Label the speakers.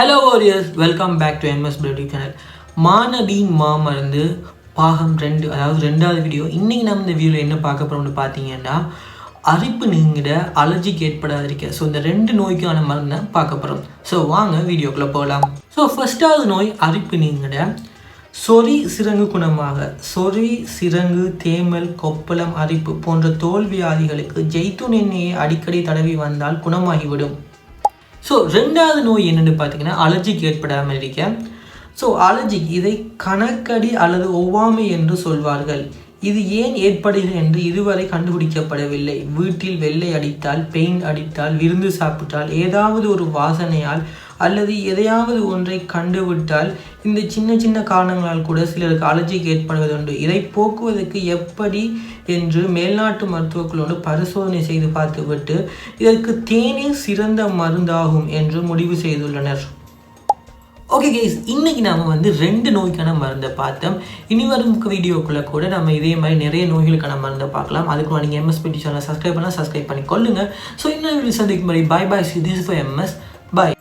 Speaker 1: Hello warriors welcome back to MS beauty channel மானவின் மாமருந்து பாகம் ரெண்டு அதாவது ரெண்டாவது வீடியோ இன்றைக்கி நம்ம இந்த வீடியோவில் என்ன பார்க்க போகிறோம்னு பார்த்தீங்கன்னா அரிப்பு நீங்கிட அலர்ஜிக்கு ஏற்படாதிருக்க ஸோ இந்த ரெண்டு நோய்க்கான மருந்தை பார்க்க போகிறோம் ஸோ வாங்க வீடியோக்குள்ளே போகலாம் ஸோ ஃபஸ்ட்டாவது நோய் அரிப்பு நீங்கிட. சொறி சிறங்கு குணமாக. சொறி சிறங்கு தேமல் கொப்பளம் அரிப்பு போன்ற தோல்வியாதிகளுக்கு ஜெய்தூன் எண்ணெயை அடிக்கடி தடவி வந்தால் குணமாகிவிடும். ஸோ ரெண்டாவது நோய் என்னென்னு பார்த்தீங்கன்னா அலர்ஜிக் ஏற்படாமல் இருக்க. ஸோ அலர்ஜிக் இதை கணக்கடி அல்லது ஒவ்வாமை என்று சொல்வார்கள். இது ஏன் ஏற்படுகிறது என்று இதுவரை கண்டுபிடிக்கப்படவில்லை. வீட்டில் வெள்ளை அடித்தால் பெயிண்ட் அடித்தால் விருந்து சாப்பிட்டால் ஏதாவது ஒரு வாசனையால் அல்லது எதையாவது ஒன்றை கண்டுவிட்டால் இந்த சின்ன சின்ன காரணங்களால் கூட சிலருக்கு அலர்ஜிக்கு ஏற்படுவதுண்டு. இதை போக்குவதற்கு எப்படி என்று மேல்நாட்டு மருத்துவக்குழு பரிசோதனை செய்து பார்த்துவிட்டு இதற்கு தேனே சிறந்த மருந்தாகும் என்று முடிவு செய்துள்ளனர். ஓகே கேஸ் இன்னைக்கு நாம வந்து ரெண்டு நோய்க்கான மருந்தை பார்த்தோம். இனி வரும் வீடியோக்குள்ள கூட நம்ம இதே மாதிரி நிறைய நோய்களுக்கான மருந்தை பார்க்கலாம். அதுக்கு நீங்கள் எம்எஸ்பிடி சேனல் சப்ஸ்கிரைப் பண்ணால் சப்ஸ்கிரைப் பண்ணி கொள்ளுங்க ஸோ இன்னொரு சந்திக்கும் மாதிரி bye bye see this for MS bye